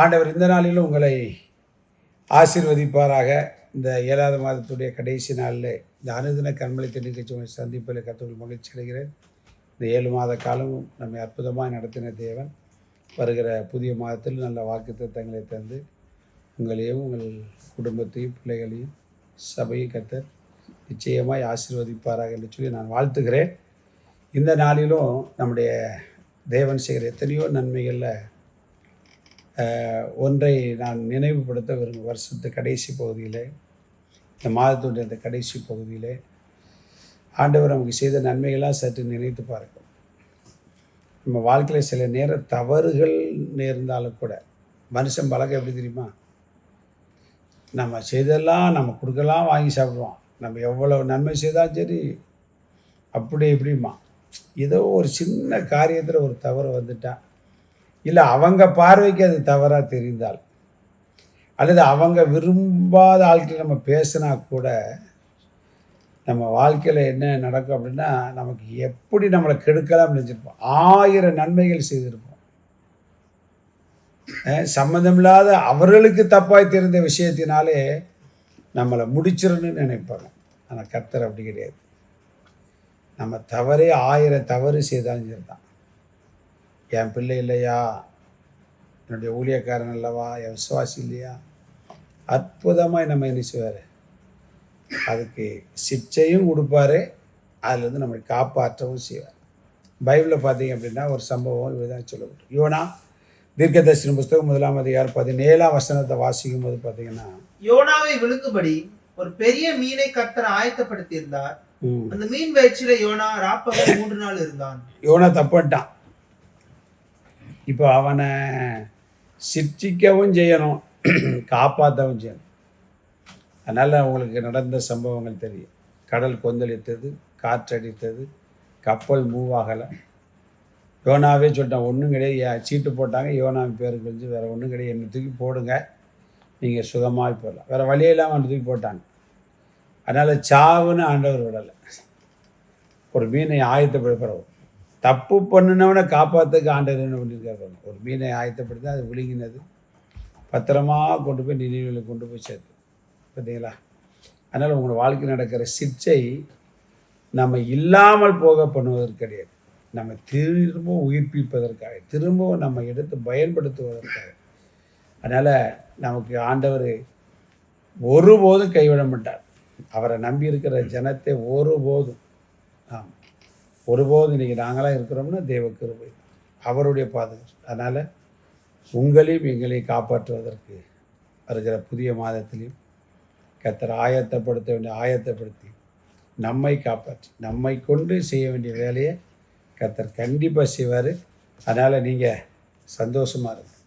ஆண்டவர் இந்த நாளிலும் உங்களை ஆசீர்வதிப்பாராக. இந்த ஏழாவது மாதத்துடைய கடைசி நாளில் இந்த அனுதின கண்மலை நிகழ்ச்சி உங்களை சந்திப்பில் கற்றுக்கொள் மகிழ்ச்சி அடைகிறேன். இந்த ஏழு மாத காலமும் நம்மை அற்புதமாக நடத்தின தேவன் வருகிற புதிய மாதத்தில் நல்ல வாக்கு திட்டங்களை தந்து உங்களையும் உங்கள் குடும்பத்தையும் பிள்ளைகளையும் சபையும் கத்தர் நிச்சயமாய் ஆசீர்வதிப்பாராக என்று சொல்லி நான் வாழ்த்துகிறேன். இந்த நாளிலும் நம்முடைய தேவன் செய்கிற எத்தனையோ நன்மைகளில் ஒன்றை நான் நினைவுபடுத்த விரும்பும் வருஷத்து கடைசி பகுதியிலே இந்த மாதத்துடைய இந்த கடைசி பகுதியிலே ஆண்டவர் நமக்கு செய்த நன்மைகளாக சற்று நினைத்து பார்க்கும். நம்ம வாழ்க்கையில் சில நேர தவறுகள் நேர்ந்தாலும் கூட மனுஷன் பழக்கம் எப்படி தெரியுமா? நம்ம செய்தெல்லாம் நம்ம கொடுக்கலாம் வாங்கி சாப்பிடுவோம். நம்ம எவ்வளோ நன்மை செய்தாலும் சரி அப்படி இப்படிமா ஏதோ ஒரு சின்ன காரியத்தில் ஒரு தவறு வந்துட்டா இல்லை அவங்க பார்வைக்கு அது தவறாக தெரிந்தால். அல்லது அவங்க விரும்பாத ஆட்கள் நம்ம பேசினா கூட நம்ம வாழ்க்கையில் என்ன நடக்கும் அப்படின்னா நமக்கு எப்படி நம்மளை கெடுக்கலாம் நினச்சிருப்போம். ஆயிரம் நன்மைகள் செய்திருப்போம். சம்மந்தமில்லாத அவர்களுக்கு தப்பாய் தெரிந்த விஷயத்தினாலே நம்மளை முடிச்சிடணும்னு நினைப்பாங்க. ஆனால் கர்த்தர் அப்படி கிடையாது. நம்ம தவறே ஆயிரம் தவறு செய்தாலும் சரிதான். என் பிள்ளை இல்லையா? என்னுடைய ஊழியக்காரன் அல்லவா? என் விசுவாசி இல்லையா? அற்புதமாக நம்ம என்ன செய்வார்? அதுக்கு சிக்ஷையும் கொடுப்பாரு. அதுலேருந்து நம்மளை காப்பாற்றவும் செய்வார். பைபிளில் பார்த்தீங்க அப்படின்னா ஒரு சம்பவம் இதுதான் சொல்லப்படும் யோனா தீர்க்கதர்ஷன புஸ்தகம் முதலாம் அதிகாரம் பதினேழாம் வசனத்தை வாசிக்கும் போது பார்த்தீங்கன்னா யோனாவை விழுங்கும்படி ஒரு பெரிய மீனை கர்த்தர் ஆயத்தப்படுத்தியிருந்தார். ம், அந்த மீன் வயிற்றில யோனா ராப்பகல் மூன்று நாள் இருந்தான். யோனா தப்புட்டான் இப்போ அவனை சிற்றிக்கவும் செய்யணும் காப்பாற்றவும் செய்யணும். அதனால் உங்களுக்கு நடந்த சம்பவங்கள் தெரியும். கடல் கொந்தளித்தது காற்றடித்தது கப்பல் மூவ் ஆகலை. யோனாவே சொல்லிட்டான் ஒன்றும் கிடையாது ஏன் சீட்டு போட்டாங்க யோனா பேருக்கு கொஞ்சம் வேறு ஒன்றும் கிடையாது என்னை தூக்கி போடுங்க நீங்கள் சுகமாக போயிடலாம். வேறு வழியே இல்லாமல் அவனை தூக்கி போட்டாங்க. அதனால் சாவுன்னு ஆண்டவர் விடலை. ஒரு மீனை ஆயத்தப்படுத்துகிறோம் தப்பு பண்ணினவனை காப்பாற்றுக்கு ஆண்டவர் என்ன பண்ணியிருக்காரு ஒரு மீனை ஆயத்தப்படுத்தி அது விழுங்கினது. பத்திரமா கொண்டு போய் நினைவுகளை கொண்டு போய் சேர்த்து பார்த்தீங்களா? அதனால் உங்களோட வாழ்க்கை நடக்கிற சிற்சை நம்ம இல்லாமல் போக பண்ணுவதற்கு கிடையாது. நம்ம திரும்பவும் உயிர்ப்பிப்பதற்காக திரும்பவும் நம்ம எடுத்து பயன்படுத்துவதற்காக. அதனால் நமக்கு ஆண்டவர் ஒருபோதும் கைவிட மாட்டார் அவரை நம்பி இருக்கிற ஜனத்தை ஒருபோதும் ஆமாம் ஒருபோதும் இன்றைக்கி நாங்களாக இருக்கிறோம்னா தேவ கிருபை. அவருடைய பாதுகாப்பு. அதனால் உங்களையும் எங்களையும் காப்பாற்றுவதற்கு வருகிற புதிய மாதத்திலையும் கத்தர் ஆயத்தப்படுத்த வேண்டிய ஆயத்தப்படுத்தி நம்மை காப்பாற்றி நம்மை கொண்டு செய்ய வேண்டிய வேலையை கத்தர் கண்டிப்பாக செய்வார். அதனால் நீங்கள் சந்தோஷமாக இருங்க.